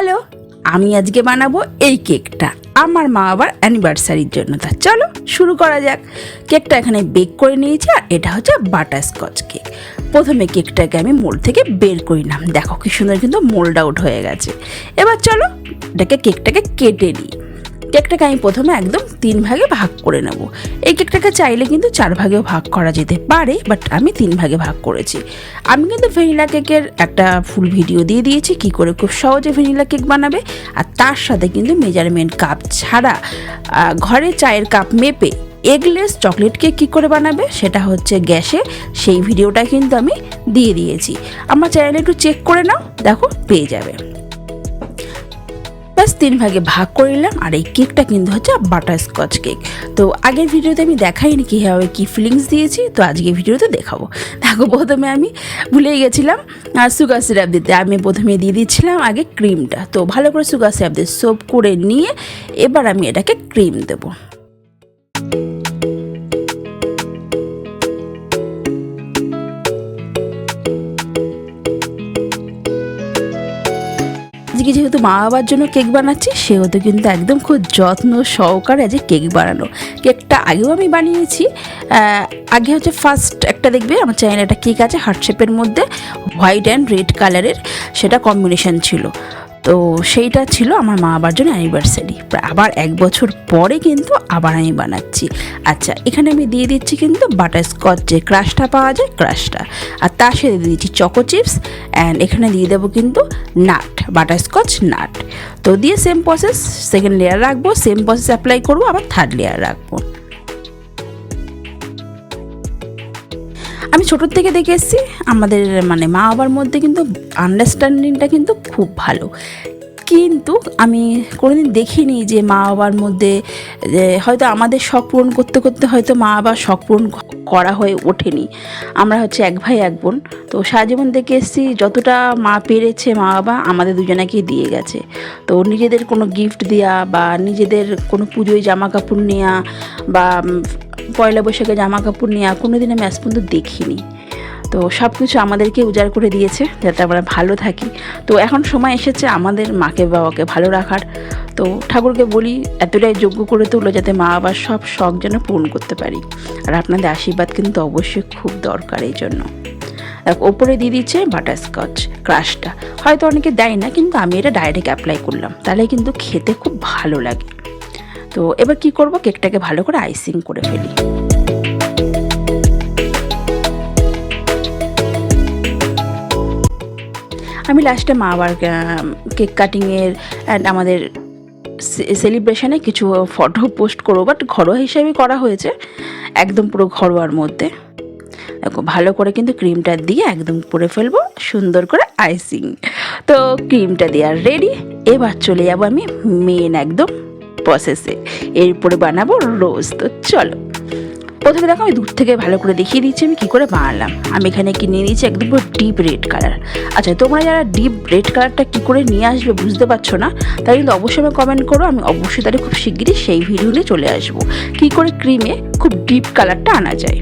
Hello আমি আজকে বানাবো এই কেকটা। আমার মা আবার অ্যানিভার্সারির জন্য তা। চলো, শুরু করা যাক। কেকটা এখানে বেক করে নিয়েছি আর এটা হচ্ছে বাটার স্কচ কেক প্রথমে কেকটাকে আমি মোল থেকে বের করি নাম দেখো কি সুন্দর কিন্তু মোল্ড আউট হয়ে গেছে। এবার চলো, এটাকে কেকটাকে কেটে নিই। কেকটাকে আমি প্রথমে একদম তিন ভাগে ভাগ করে নেব। এই কেকটাকে চাইলে কিন্তু চার ভাগেও ভাগ করা যেতে পারে বাট আমি তিন ভাগে ভাগ করেছি। আমি কিন্তু ভ্যানিলা কেকের একটা ফুল ভিডিও দিয়ে দিয়েছি, কি করে খুব সহজে ভ্যানিলা কেক বানাবে, আর তার সাথে কিন্তু মেজারমেন্ট কাপ ছাড়া ঘরে চায়ের কাপ মেপে এগলেস চকলেট কেক কী করে বানাবে, সেটা হচ্ছে গ্যাসে, সেই ভিডিওটা কিন্তু আমি দিয়ে দিয়েছি। আমার চ্যানেলে একটু চেক করে নাও, দেখো, পেয়ে যাবে। ব্যাস, তিন ভাগে ভাগ করে নিলাম। আর এই কেকটা কিন্তু হচ্ছে বাটার স্কচ কেক তো আগের ভিডিওতে আমি দেখাইনি কীভাবে কী ফিলিংস দিয়েছি, তো আজকে ভিডিওতে দেখাবো। দেখো, প্রথমে আমি ভুলেই গেছিলাম আর সুগার সিরাপ দিতে। আমি প্রথমে দিয়ে দিচ্ছিলাম আগে ক্রিমটা তো ভালো করে সুগার সিরাপ দিয়ে সোপ করে নিয়ে এবার আমি এটাকে ক্রিম দেবো। আজকে যেহেতু মা বাবার জন্য কেক বানাচ্ছি, সেহেতু কিন্তু একদম খুব যত্ন সহকারে আজকে কেক বানানো। কেকটা আগেও আমি বানিয়েছি। আগে হচ্ছে ফার্স্ট একটা দেখবে, আমার চ্যানেলে একটা কেক আছে হার্ট শেপের মধ্যে হোয়াইট অ্যান্ড রেড কালারের সেটা কম্বিনেশান ছিল। তো সেইটা ছিল আমার মা বাবার জন্য অ্যানিভার্সারি আবার এক বছর পরে কিন্তু আবার আমি বানাচ্ছি। আচ্ছা এখানে আমি দিয়ে দিচ্ছি কিন্তু বাটার স্কচ যে ক্রাশটা পাওয়া যায় ক্রাশটা আর তার সাথে দিয়ে দিচ্ছি চকো চিপস অ্যান্ড এখানে দিয়ে দেবো কিন্তু নাট বাটার স্কচ নাট তো দিয়ে সেম প্রসেস সেকেন্ড লেয়ার রাখব সেম প্রসেস অ্যাপ্লাই করব, আবার থার্ড লেয়ার রাখব। আমি ছোটোর থেকে দেখে এসেছি, আমাদের মানে মা বাবার মধ্যে কিন্তু আন্ডারস্ট্যান্ডিংটা কিন্তু খুব ভালো। কিন্তু আমি কোনোদিন দেখিনি যে মা বাবার মধ্যে হয়তো আমাদের শখ পূরণ করতে করতে হয়তো মা বাবার শখ পূরণ করা হয়ে ওঠেনি। আমরা হচ্ছে এক ভাই, এক বোন। তো সারা জীবন দেখে এসেছি যতটা মা পেরেছে মা বাবা, আমাদের দুজনাকেই দিয়ে গেছে। তো নিজেদের কোনো গিফট দেওয়া বা নিজেদের কোনো পুজোয় জামা কাপড় নেওয়া বা পয়লা বৈশাখে জামা কাপড় নেওয়া কোনো দিন আমি আজ পর্যন্ত দেখিনি। তো সব কিছু আমাদেরকে উজাড় করে দিয়েছে যাতে আমরা ভালো থাকি। তো এখন সময় এসেছে আমাদের মাকে বাবাকে ভালো রাখার। তো ঠাকুরকে বলি, এতটাই যোগ্য করে তুলো যাতে মা বাবার সব শখ যেন পূরণ করতে পারি। আর আপনাদের আশীর্বাদ কিন্তু অবশ্যই খুব দরকার এই জন্য। ওপরে দিয়ে দিচ্ছে বাটারস্কচ ক্রাশটা হয়তো অনেকে দেয় না, কিন্তু আমি এটা ডাইরেক্ট অ্যাপ্লাই করলাম। তাহলে কিন্তু খেতে খুব ভালো লাগে। তো এবার কি করব? কেকটাকে ভালো করে আইসিং করে ফেলি। আমি লাস্টে মা আবার কেক কাটিংয়ের অ্যান্ড আমাদের সেলিব্রেশনে কিছু ফটো পোস্ট করব বাট ঘরোয়া হিসেবে করা হয়েছে। একদম পুরো ঘরোয়ার মধ্যে। দেখো, ভালো করে কিন্তু ক্রিমটা দিয়ে একদম করে ফেলব, সুন্দর করে আইসিং তো ক্রিমটা দেওয়ার রেডি এবার চলে যাব আমি মেন একদম প্রসেসে এরপরে বানাবো রোজ তো চলো। প্রথমে দেখো আমি দূর থেকে ভালো করে দেখিয়ে দিচ্ছি, আমি কী করে বানালাম। আমি এখানে কিনে নিয়েছি? একদম পুরো ডিপ রেড কালার আচ্ছা তোমরা যারা ডিপ রেড কালারটা কী করে নিয়ে আসবে বুঝতে পারছ না তাই কিন্তু অবশ্যই আমি কমেন্ট করো, আমি অবশ্যই তাহলে খুব শিগগিরই সেই ভিডিও নিয়ে চলে আসব। কী করে ক্রিমে খুব ডিপ কালারটা আনা যায়?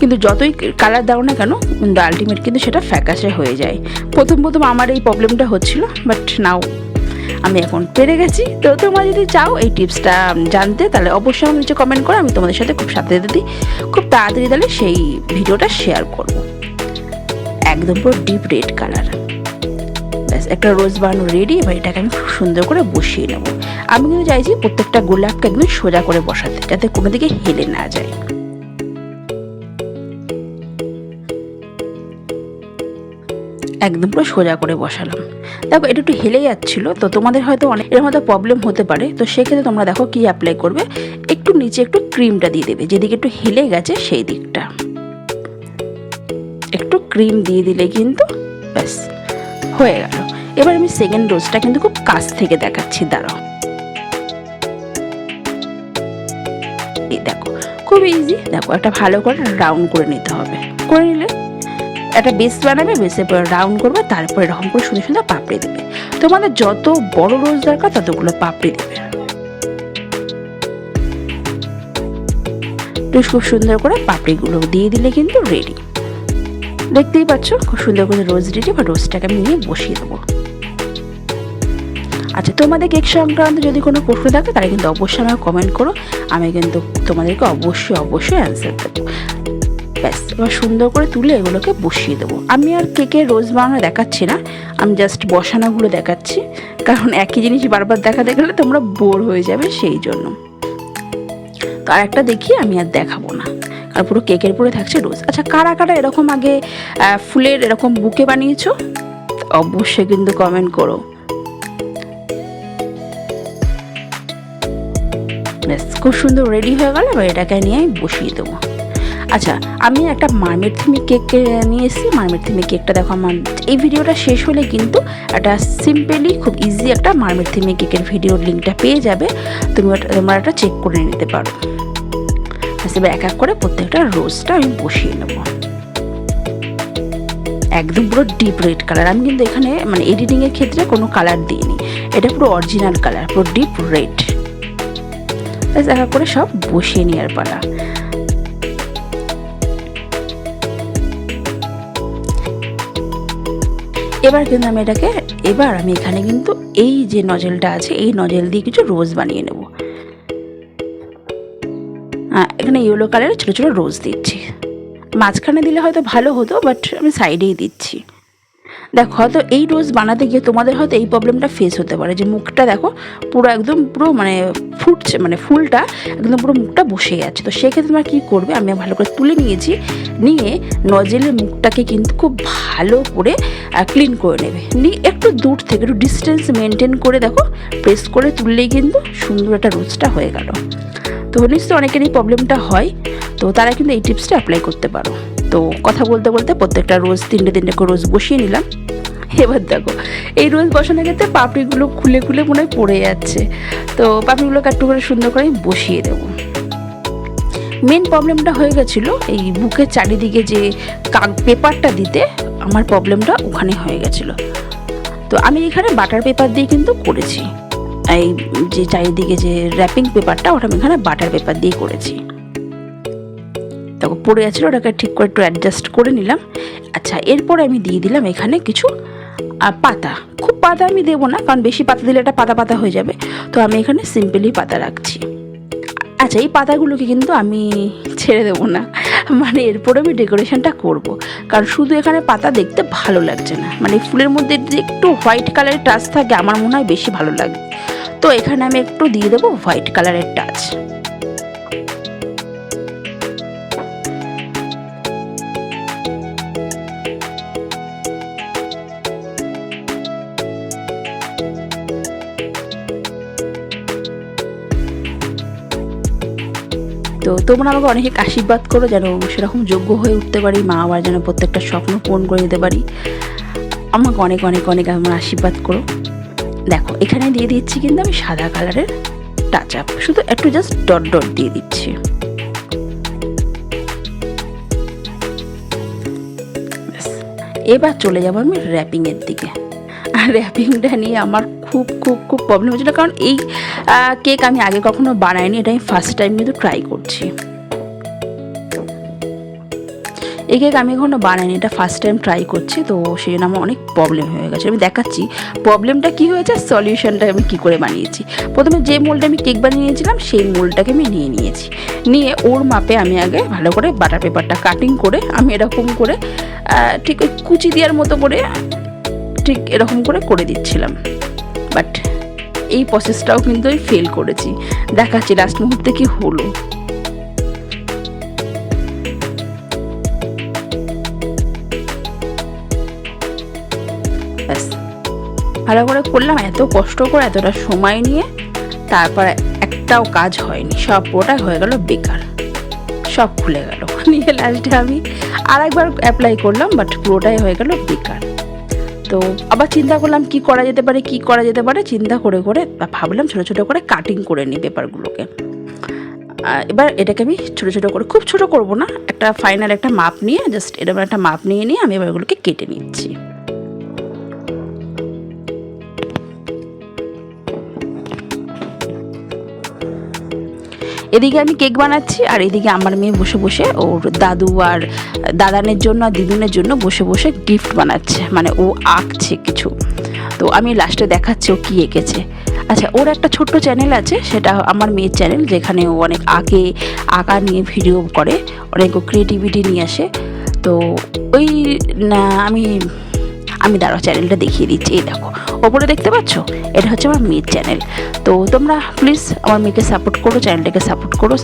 কিন্তু যতই কালার দাও না কেন আলটিমেট কিন্তু সেটা ফ্যাকাশে হয়ে যায়। প্রথম প্রথম আমার এই প্রবলেমটা হচ্ছিল বাট নাও আমি এখন পেরে গেছি। তো তোমরা যদি চাও এই টিপসটা জানতে, তাহলে অবশ্যই আমার নিচে কমেন্ট করো, আমি তোমাদের সাথে খুব সাথে সাথে খুব তাড়াতাড়ি তাহলে সেই ভিডিওটা শেয়ার করব। একদম পুরো ডিপ রেড কালার ব্যাস, একটা রোজ বানানো রেডি এবার এটাকে আমি খুব সুন্দর করে বসিয়ে নেব। আমি কিন্তু চাইছি প্রত্যেকটা গোলাপকে একদম সোজা করে বসাতে, যাতে কোনো দিকে হেলে না যায়। একদম পুরো সোজা করে বসালাম। দেখো, এটা একটু হেলে যাচ্ছিল, তো তোমাদের হয়তো অনেক এর মধ্যে প্রবলেম হতে পারে। তো সেক্ষেত্রে তোমরা দেখো কি অ্যাপ্লাই করবে। একটু নিচে একটু ক্রিমটা দিয়ে দেবে। যেদিকে একটু হেলে গেছে, সেই দিকটা। একটু ক্রিম দিয়ে দিলে কিন্তু ব্যাস, হয়ে গেল। এবার আমি সেকেন্ড ডোজটা কিন্তু খুব কাছ থেকে দেখাচ্ছি, দাঁড়াও। দেখো, খুব ইজি দেখো, একটা ভালো করে রাউন্ড করে নিতে হবে। করে নিলে একটা বেস বানাবে বেসে রাউন্ড করবে, তারপরে এরকম করে সুন্দর সুন্দর পাপড়ি দেবে। তোমাদের যত বড় রোজ দরকার, ততগুলো পাপড়ি দেবে। খুব সুন্দর করে পাপড়িগুলো দিয়ে দিলে কিন্তু রেডি দেখতেই পাচ্ছ, খুব সুন্দর করে রোজ রেডি বা রোজটাকে আমি নিয়ে বসিয়ে দেবো। আচ্ছা তোমাদের কেক সংক্রান্ত যদি কোনো প্রশ্ন থাকে, তাহলে কিন্তু অবশ্যই আমাকে কমেন্ট করো। আমি কিন্তু তোমাদেরকে অবশ্যই অবশ্যই অ্যান্সার দেবো। ব্যাস, এবার সুন্দর করে তুলে এগুলোকে বসিয়ে দেবো। আমি আর কেকের রোজ বানানো দেখাচ্ছি না, আমি জাস্ট বসানোগুলো দেখাচ্ছি। কারণ একই জিনিস বারবার দেখাতে গেলে তোমরা বোর হয়ে যাবে সেই জন্য। তো আর একটা দেখি, আমি আর দেখাবো না। আর পুরো কেকের পরে থাকছে রোজ। আচ্ছা কারা কারা এরকম আগে ফুলের এরকম বুকে বানিয়েছো? অবশ্যই কিন্তু কমেন্ট করো। ব্যাস, খুব সুন্দর রেডি হয়ে গেল, এবার এটাকে নিয়ে বসিয়ে দেবো। আচ্ছা আমি একটা মার্মেট থিমি কেক নিয়ে এসেছি। মার্মেট থিমি কেকটা দেখো আমার, এই ভিডিওটা শেষ হলে কিন্তু একটা সিম্পলি খুব ইজি একটা মার্মেট থিমি কেকের ভিডিওর লিঙ্কটা পেয়ে যাবে। তুমি তোমরা একটা চেক করে নিতে পারো। এবার এক এক করে প্রত্যেকটা রোজটা আমি বসিয়ে নেব। একদম পুরো ডিপ রেড কালার আমি কিন্তু এখানে মানে এডিটিংয়ের ক্ষেত্রে কোনো কালার দিইনি। এটা পুরো অরিজিনাল কালার পুরো ডিপ রেড এক করে সব বসিয়ে নেওয়ার পালা। এবার কিন্তু আমি এটাকে, এবার আমি এখানে কিন্তু এই যে নজেলটা আছে, এই নজেল দিয়ে কিছু রোজ বানিয়ে নেব। এখানে ইয়েলো কালারের ছোটো ছোটো রোজ দিচ্ছি। মাঝখানে দিলে হয়তো ভালো হতো বাট আমি সাইডেই দিচ্ছি। দেখো, হয়তো এই রোজ বানাতে গিয়ে তোমাদের হয়তো এই প্রবলেমটা ফেস হতে পারে। যে মুখটা দেখো, পুরো একদম পুরো মানে ফুটছে মানে ফুলটা একদম পুরো মুখটা বসে যাচ্ছে তো সেক্ষেত্রে তোমরা কী করবে? আমি ভালো করে তুলে নিয়েছি, নিয়ে নজেলের মুখটাকে কিন্তু খুব ভালো করে ক্লিন করে নেবে। নিয়ে একটু দূর থেকে, একটু ডিস্টেন্স মেনটেন করে দেখো প্রেস করে তুললেই কিন্তু সুন্দর একটা রোজটা হয়ে গেল। তো নিশ্চয়ই অনেকের এই প্রবলেমটা হয়, তো তারা কিন্তু এই টিপসটা অ্যাপ্লাই করতে পারো। তো কথা বলতে বলতে প্রত্যেকটা রোজ তিনটে তিনটে করে রোজ বসিয়ে নিলাম। এবার দেখো, এই রোজ বসানো ক্ষেত্রে পাপড়িগুলো খুলে খুলে মনে হয় পড়ে যাচ্ছে। তো পাপড়িগুলোকে একটু করে সুন্দর করে বসিয়ে দেবো। মেন প্রবলেমটা হয়ে গেছিল এই বুকের চারিদিকে যে কাক পেপারটা দিতে, আমার প্রবলেমটা ওখানে হয়ে গেছিল। তো আমি এখানে বাটার পেপার দিয়ে কিন্তু করেছি। এই যে চারিদিকে যে র্যাপিং পেপারটা ওটা আমি এখানে বাটার পেপার দিয়ে করেছি। পড়ে যাচ্ছিল ওটাকে ঠিক করে একটু অ্যাডজাস্ট করে নিলাম। আচ্ছা এরপরে আমি দিয়ে দিলাম এখানে কিছু পাতা। খুব পাতা আমি দেবো না, কারণ বেশি পাতা দিলে এটা পাতা পাতা হয়ে যাবে। তো আমি এখানে সিম্পলি পাতা রাখছি। আচ্ছা এই পাতাগুলোকে কিন্তু আমি ছেড়ে দেবো না। মানে এরপরে আমি ডেকোরেশনটা করব। কারণ শুধু এখানে পাতা দেখতে ভালো লাগছে না। মানে ফুলের মধ্যে যে একটু হোয়াইট কালারের টাচ থাকে, আমার মনে হয় বেশি ভালো লাগে তো এখানে আমি একটু দিয়ে দেবো হোয়াইট কালারের টাচ তো তোমরা আমাকে অনেকে আশীর্বাদ করো যেন সেরকম যোগ্য হয়ে উঠতে পারি, মা আবার যেন প্রত্যেকটা স্বপ্ন পূরণ করে দিতে পারি। আমাকে অনেক অনেক অনেক আমার আশীর্বাদ করো। দেখো, এখানে দিয়ে দিচ্ছি কিন্তু আমি সাদা কালারের টাচ আপ শুধু একটু জাস্ট ডট ডট দিয়ে দিচ্ছি। এবার চলে যাব আমি র্যাপিংয়ের দিকে। আর র্যাপিংটা নিয়ে আমার খুব খুব খুব প্রবলেম হচ্ছিল কারণ এই কেক আমি আগে কখনো বানাইনি, এটা আমি ফার্স্ট টাইম কিন্তু ট্রাই করছি। এই কেক আমি এখনও বানাইনি, এটা ফার্স্ট টাইম ট্রাই করছি, তো সেই জন্য আমার অনেক প্রবলেম হয়ে গেছে। আমি দেখাচ্ছি প্রবলেমটা কী হয়েছে সলিউশনটা আমি কী করে বানিয়েছি। প্রথমে যে মোলটা আমি কেক বানিয়ে নিয়েছিলাম সেই মোলটাকে আমি নিয়ে নিয়েছি। নিয়ে ওর মাপে আমি আগে ভালো করে বাটার পেপারটা কাটিং করে আমি এরকম করে ঠিক ওই কুচি দেওয়ার মতো করে ঠিক এরকম করে করে দিচ্ছিলাম। বাট এই প্রসেসটাও কিন্তু আমি ফেল করেছি। দেখাচ্ছি লাস্ট মুহূর্তে কি হলো। ব্যাস। ভালো করে করলাম, এত কষ্ট করে, এতটা সময় নিয়ে, তারপর একটাও কাজ হয়নি। সব পুরোটাই হয়ে গেল বেকার। সব খুলে গেল। নিয়ে লাস্টে আমি আর একবার অ্যাপ্লাই করলাম বাট পুরোটাই হয়ে গেল বেকার। তো আবার চিন্তা করলাম কি করা যেতে পারে, কি করা যেতে পারে। চিন্তা করে করে ভাবলাম ছোটো ছোটো করে কাটিং করে নিই পেপারগুলোকে এবার এটাকে আমি ছোটো ছোটো করে, খুব ছোটো করব না, একটা ফাইনাল একটা মাপ নিয়ে জাস্ট এরকম একটা মাপ নিয়ে নিয়ে আমি এবার এগুলোকে কেটে নিচ্ছি। এদিকে আমি কেক বানাচ্ছি আর এদিকে আমার মেয়ে বসে বসে ওর দাদু আর দাদানের জন্য আর দিদুনের জন্য বসে বসে গিফট বানাচ্ছে। মানে ও আঁকছে কিছু। তো আমি লাস্টে দেখাচ্ছি ও কী এঁকেছে। আচ্ছা ওর একটা ছোট্ট চ্যানেল আছে, সেটা আমার মেয়ের চ্যানেল যেখানে ও অনেক আঁকে আঁকা নিয়ে ভিডিও করে, অনেক ক্রিয়েটিভিটি নিয়ে আসে। তো ওই আমি আমি দাঁড়াও চ্যানেলটা দেখিয়ে দিচ্ছি, এই দেখো। ওপরে দেখতে পাচ্ছ? এটা হচ্ছে আমার মেয়ের চ্যানেল তো তোমরা প্লিজ আমার মেয়েকে সাপোর্ট করো চ্যানেলটাকে সাপোর্ট করো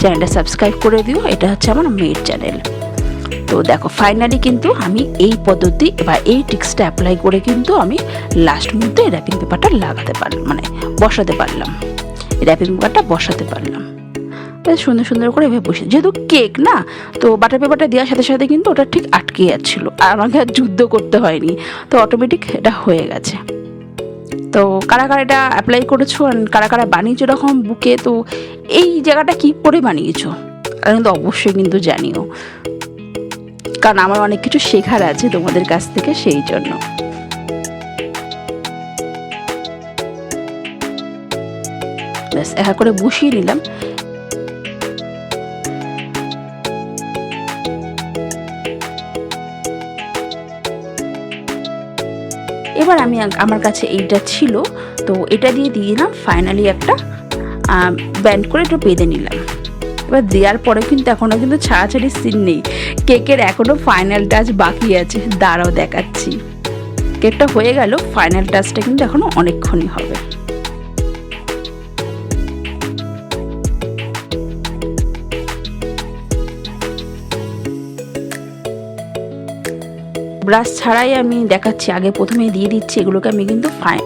চ্যানেলটা সাবস্ক্রাইব করে দিও, এটা হচ্ছে আমার মেয়ের চ্যানেল তো দেখো ফাইনালি কিন্তু আমি এই পদ্ধতি বা এই টিক্সটা অ্যাপ্লাই করে কিন্তু আমি লাস্ট মুহূর্তে র্যাপিং পেপারটা লাগাতে পারলাম মানে বসাতে পারলাম। র্যাপিং পেপারটা বসাতে পারলাম। বেশ সুন্দর সুন্দর করে এভাবে বসে। যেহেতু কেক না, তো বাটার পেপারটা দেওয়ার সাথে সাথে কিন্তু ওটা ঠিক আটকে যাচ্ছিল। আর আমাকে আর যুদ্ধ করতে হয়নি। তো অটোমেটিক এটা হয়ে গেছে। তো কারা কারা এটা অ্যাপ্লাই করেছ কারা কারা বানিয়েছো এরকম বুকে তো এই জায়গাটা কী করে বানিয়েছো? কিন্তু অবশ্যই কিন্তু জানিও। কারণ আমার অনেক কিছু শেখার আছে তোমাদের কাছ থেকে সেই জন্য। ব্যাস করে বসিয়ে নিলাম। এবার আমি আমার কাছে এইটা ছিল। তো এটা দিয়ে দিয়ে ফাইনালি একটা ব্যান্ড করে একটু বেঁধে নিলাম। এবার দেওয়ার পরে কিন্তু এখনও কিন্তু ছাড়াছাড়ি সিন নেই। কেকের এখনও ফাইনাল টাচ বাকি আছে। দাঁড়াও দেখাচ্ছি। কেকটা হয়ে গেল ফাইনাল টাচটা কিন্তু এখনও অনেকক্ষণই হবে। ব্রাশ ছাড়াই আমি দেখাচ্ছি। আগে প্রথমে দিয়ে দিচ্ছি, এগুলোকে আমি কিন্তু ফাইন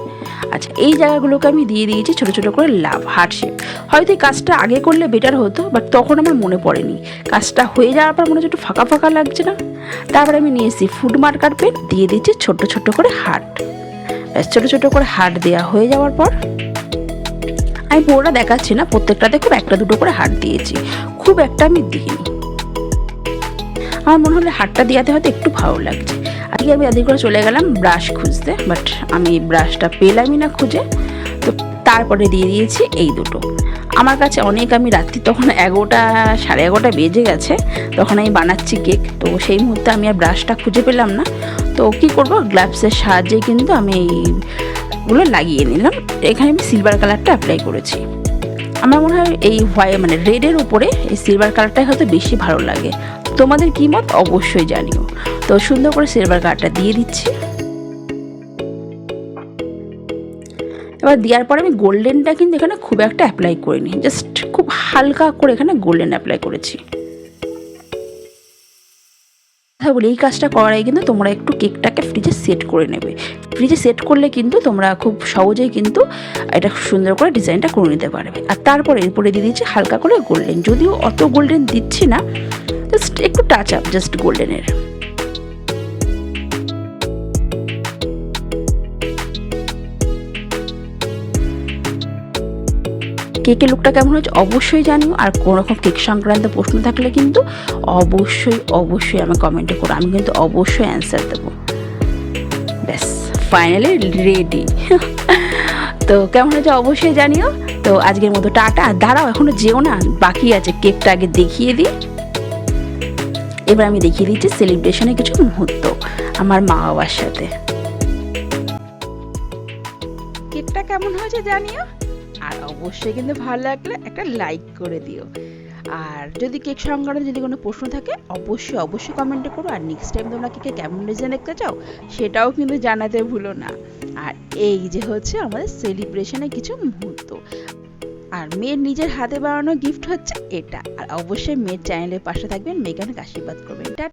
আচ্ছা এই জায়গাগুলোকে আমি দিয়ে দিয়েছি ছোটো ছোটো করে লাভ হার্ট শেপ হয়তো এই কাজটা আগে করলে বেটার হতো বাট তখন আমার মনে পড়েনি। কাজটা হয়ে যাওয়ার পর মনে হচ্ছে একটু ফাঁকা ফাঁকা লাগছে না? তারপরে আমি নিয়ে এসেছি ফুড মার্কার পেন দিয়ে দিচ্ছি ছোট্ট ছোট্ট করে হার্ট ব্যাস, ছোটো ছোটো করে হার্ট দেওয়া হয়ে যাওয়ার পর আমি পুরোটা দেখাচ্ছি না, প্রত্যেকটাতে খুব একটা দুটো করে হার্ট দিয়েছি। খুব একটা আমি দিইনি। আমার মনে হলো হাটটা দেওয়াতে হয়তো একটু ভালো লাগছে। আজকে আমি এদিক করে চলে গেলাম ব্রাশ খুঁজতে বাট আমি ব্রাশটা পেলামই না খুঁজে। তো তারপরে দিয়ে দিয়েছি এই দুটো। আমার কাছে অনেক, আমি রাত্রি তখন এগারোটা, সাড়ে এগারোটা বেজে গেছে, তখন আমি বানাচ্ছি কেক তো সেই মুহূর্তে আমি আর ব্রাশটা খুঁজে পেলাম না। তো কি করব? গ্লাভসের সাহায্যে কিন্তু আমি এইগুলো লাগিয়ে নিলাম। এখানে আমি সিলভার কালারটা অ্যাপ্লাই করেছি। আমার মনে হয় এই হোয়াই মানে রেডের উপরে এই সিলভার কালারটাই হয়তো বেশি ভালো লাগে। তোমাদের কী মত? অবশ্যই জানিও। তো সুন্দর করে সিলভার কার্ডটা দিয়ে দিচ্ছি। এবার দেওয়ার পরে আমি গোল্ডেনটা কিন্তু এখানে খুব একটা অ্যাপ্লাই করিনি। জাস্ট খুব হালকা করে এখানে গোল্ডেন অ্যাপ্লাই করেছি। কথা বলি এই কাজটা করার আগে কিন্তু তোমরা একটু কেকটাকে ফ্রিজে সেট করে নেবে। ফ্রিজে সেট করলে কিন্তু তোমরা খুব সহজেই কিন্তু এটা সুন্দর করে ডিজাইনটা করে নিতে পারবে। আর তারপরে এরপরে দিয়ে দিচ্ছি হালকা করে গোল্ডেন যদিও অত গোল্ডেন দিচ্ছি না জাস্ট একটু টাচ আপ জাস্ট গোল্ডেনের কেকের লুকটা কেমন হয়েছে অবশ্যই জানিও। আর কোনো রকম কেক সংক্রান্ত প্রশ্ন থাকলে কিন্তু অবশ্যই অবশ্যই আমি কমেন্টে করো। আমি কিন্তু অবশ্যই অ্যান্সার দেবো। ব্যাস ফাইনালি রেডি তো কেমন হয়েছে অবশ্যই জানিও। তো আজকের মতো টাটা। দাঁড়াও, এখনও যেও না। বাকি আছে কেকটা আগে দেখিয়ে দিই। এবার আমি দেখিয়ে দিচ্ছি সেলিব্রেশনের কিছু মুহূর্ত আমার মা বাবার সাথে। কেকটা কেমন হয়েছে জানিও? আর অবশ্যই কিন্তু ভালো লাগলে একটা লাইক করে দিও। আর যদি কেক সংক্রান্ত যদি কোনো প্রশ্ন থাকে, অবশ্যই অবশ্যই কমেন্টে করো। আর নেক্সট টাইম তোমরা কেকে কেমন ডিজাইন দেখতে চাও, সেটাও কিন্তু জানাতে ভুলো না। আর এই যে হচ্ছে আমাদের সেলিব্রেশনের কিছু মুহূর্ত। আর মেয়ের নিজের হাতে বানানো গিফট হচ্ছে এটা। আর অবশ্যই মেয়ের চ্যানেলের পাশে থাকবেন, মেয়েকে অনেক আশীর্বাদ করবেন।